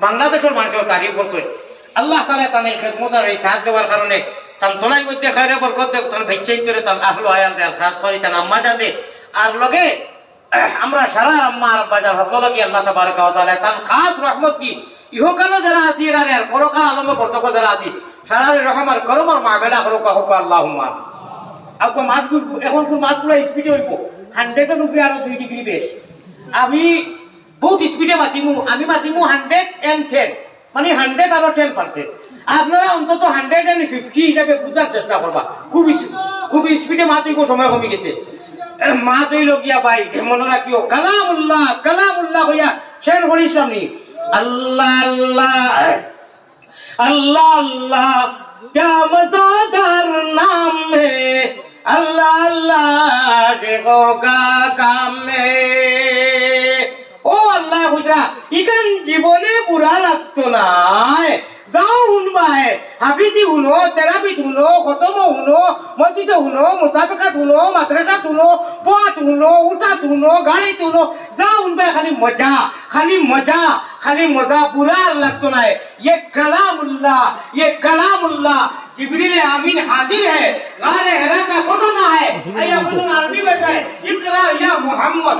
বাংলাদেশের মানুষের তারিফ করছেন আল্লাহ তালা তানে খেদমতার এই সাহায্য দেওয়ার কারণে তান তোলাই মধ্যে খাইরে বরকত দেখ তান ভেচ্চাই করে তান আহলো আয়াল দেন খাস করে তান আম্মা জানে আর লগে আমরা সারা আম্মা আর বাজার সকলকে আল্লাহ তাবারক ওয়া তাআলা তান খাস রহমত কি ইহকালও যারা আছি, এরা আর পরকাল আলম বর্তক যারা আছি সারা রহমার করমর মাহবেলা করুক হোক আল্লাহুম্মা। আপনার মাত এখন কোন মাত পুরো স্পিডে হইব? হান্ড্রেডের উপরে আরও দুই ডিগ্রি বেশ। আমি বহুত স্পিডে মাতিমু আমি মাতিমু হান্ড্রেড এন্ড টেন মানে হান্ড্রেড আরো টেন পার্সেন্ট আপনারা অন্তত হান্ড্রেড এন্ড ফিফটি হিসাবে বুঝার চেষ্টা করবা খুব ইস- খুব স্পিডে মাতিব সময় কমে গেছে মা তৈল গিয়া ভাই মনে রাখিও কালামুল্লাহ কালামুল্লাহ হইয়া শের করিস নি আল্লাহ আল্লাহ अल्लाह अल्लाह क्या मजादार नाम है अल्लाह अल्लाह देखो का काम है ও আল্লাহ বুঝরা ইখান জীবনে বুড়া লাগতো না যাও শুনবাই হাফিজি শুনো থেরাপি শুনো খতম শুনো মসজিদে শুনো মুসাফিকাত শুনো মাদ্রাসাত শুনো পথ শুনো উঠাত শুনো গাড়ি শুনো যাও শুনবাই খালি মজা খালি মজা খালি মজা বুড়া আর লাগতো না ये कलामुल्लाह ये कलामुल्लाह जिब्रील आमीन हाजिर है गारे हेरा का घटना है अया बोलन अरबी में है इकरा या मोहम्मद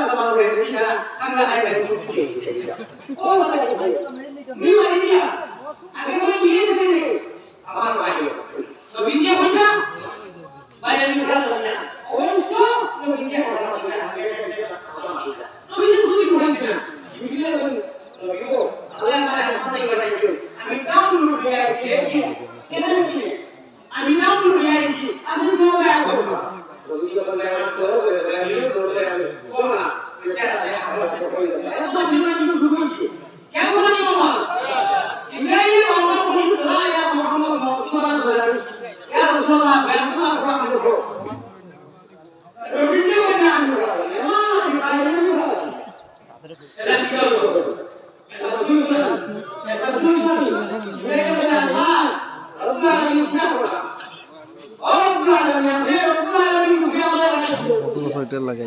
ও তুলাও না মোবাইলে পারে আছে আমরা আছে তুমি পুরা হামাও পুরা হামাও তুমি হামাও না দেখিয়েন না তো তোলা স্টেজের আঙুলটা ধরা ছিল তো না স্টুডিও ভিতর দিয়ে আমি গেছি জানি স্টুডিও ভিতর দিয়ে আমি গেছি আমার ভাই তো বিদ্যা কোনটা বাইরে নিয়ে না অবশ্য তুমি বিদ্যা কথা বলবে না তুমি তো তুমি পড়ে দিবেন বিদ্যা বলেন আল্লাহ মারা হাতে বানাইছো আমি ডাউনলোড করে আছি দেখি কেন কি আমি ডাউনলোড করে আছি আমি তো মোবাইল করব রবিকে বলে আমি করব আমি করব কোন না বেচারা দেখা ভালো করে কই এত দিন আমি ঢুকেছি কেন বলে নি বাবা ইব্রাহিম বাবা বলি লা ইয়া মুহাম্মদ মুহাম্মদ বলে ইয়া রাসূলুল্লাহ ইয়া রাসূলুল্লাহ রবিকে বলে আমি না না আমি এটা কি করব কত বছর এটা লাগাই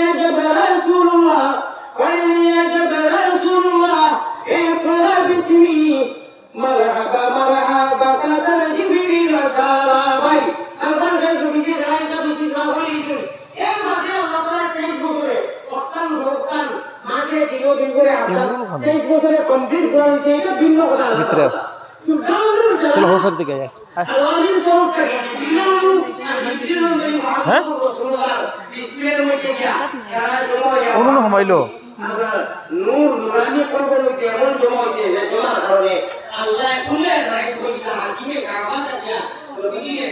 ভিতরে আছে চলো হোসার দিকে যায় হ্যাঁ? সময়লো নূর নুরানি করব মধ্যে এমন জমা হইতে যে জমার আল্লাহ খুলে রাখি কইতা হাকিমে কাবা তাকিয়া নবীজিরে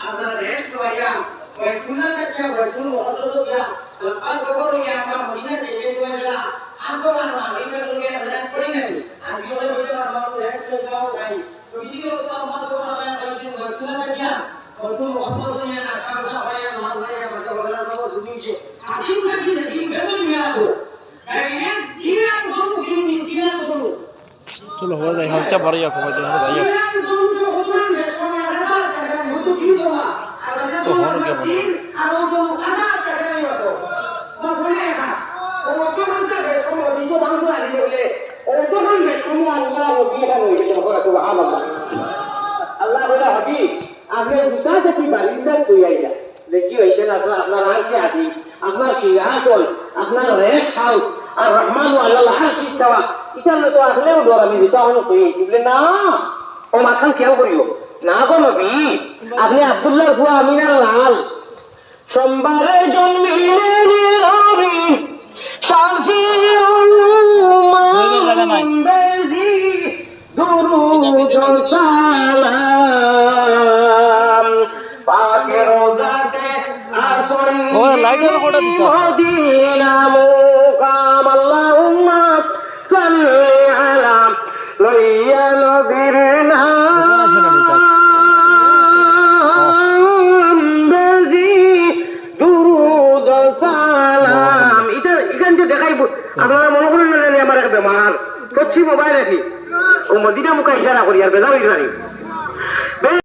আপনার রেশ লইয়া ফুলা তাকিয়া ফুল অন্তত গিয়া লম্বা খবর হইয়া আমরা মদিনা থেকে গেলা আন্দোলন আর মালিকা মুগে বাজার করি নাই আমি বলে বলতে পারব রেশ লই যাও ভাই নবীজিরে তো আমার তো আল্লাহ বলছেন ওই ফুলা তাকিয়া ওই নিয়ে না সাবধান হইয়া মাল হইয়া বাজার বাজার খবর ঢুকিয়ে হাকিম নাকি দিন বেতন মেলাবো চলো হওয়া যায় হচ্ছে বাড়ি যাও কমাই দিয়ে যাই তো হলো কেমন? আল্লাহ আপনি দুটা কই আইলা দেখি হইছে না তো আপনার আজকে আছি আপনার আপনার হাউস আর রহমান আল্লাহ আরশি ইস্তাওয়া এটা তো ডর আমি দুটা হলো কই আইছি বলে না। ও করিও না গো নবী। আপনি আব্দুল্লাহ বুয়া আমিনার লাল। সোমবারে জন্মিলে রবি মুম্বাজি দুরুদ সালাম এখান থেকে দেখাইব। আপনারা মনে করেন না জানি আমার এক বেমার? করছি মোবাইল রাখি ও মদিনা মুখা ইশারা করি, আর বেজার ইশারি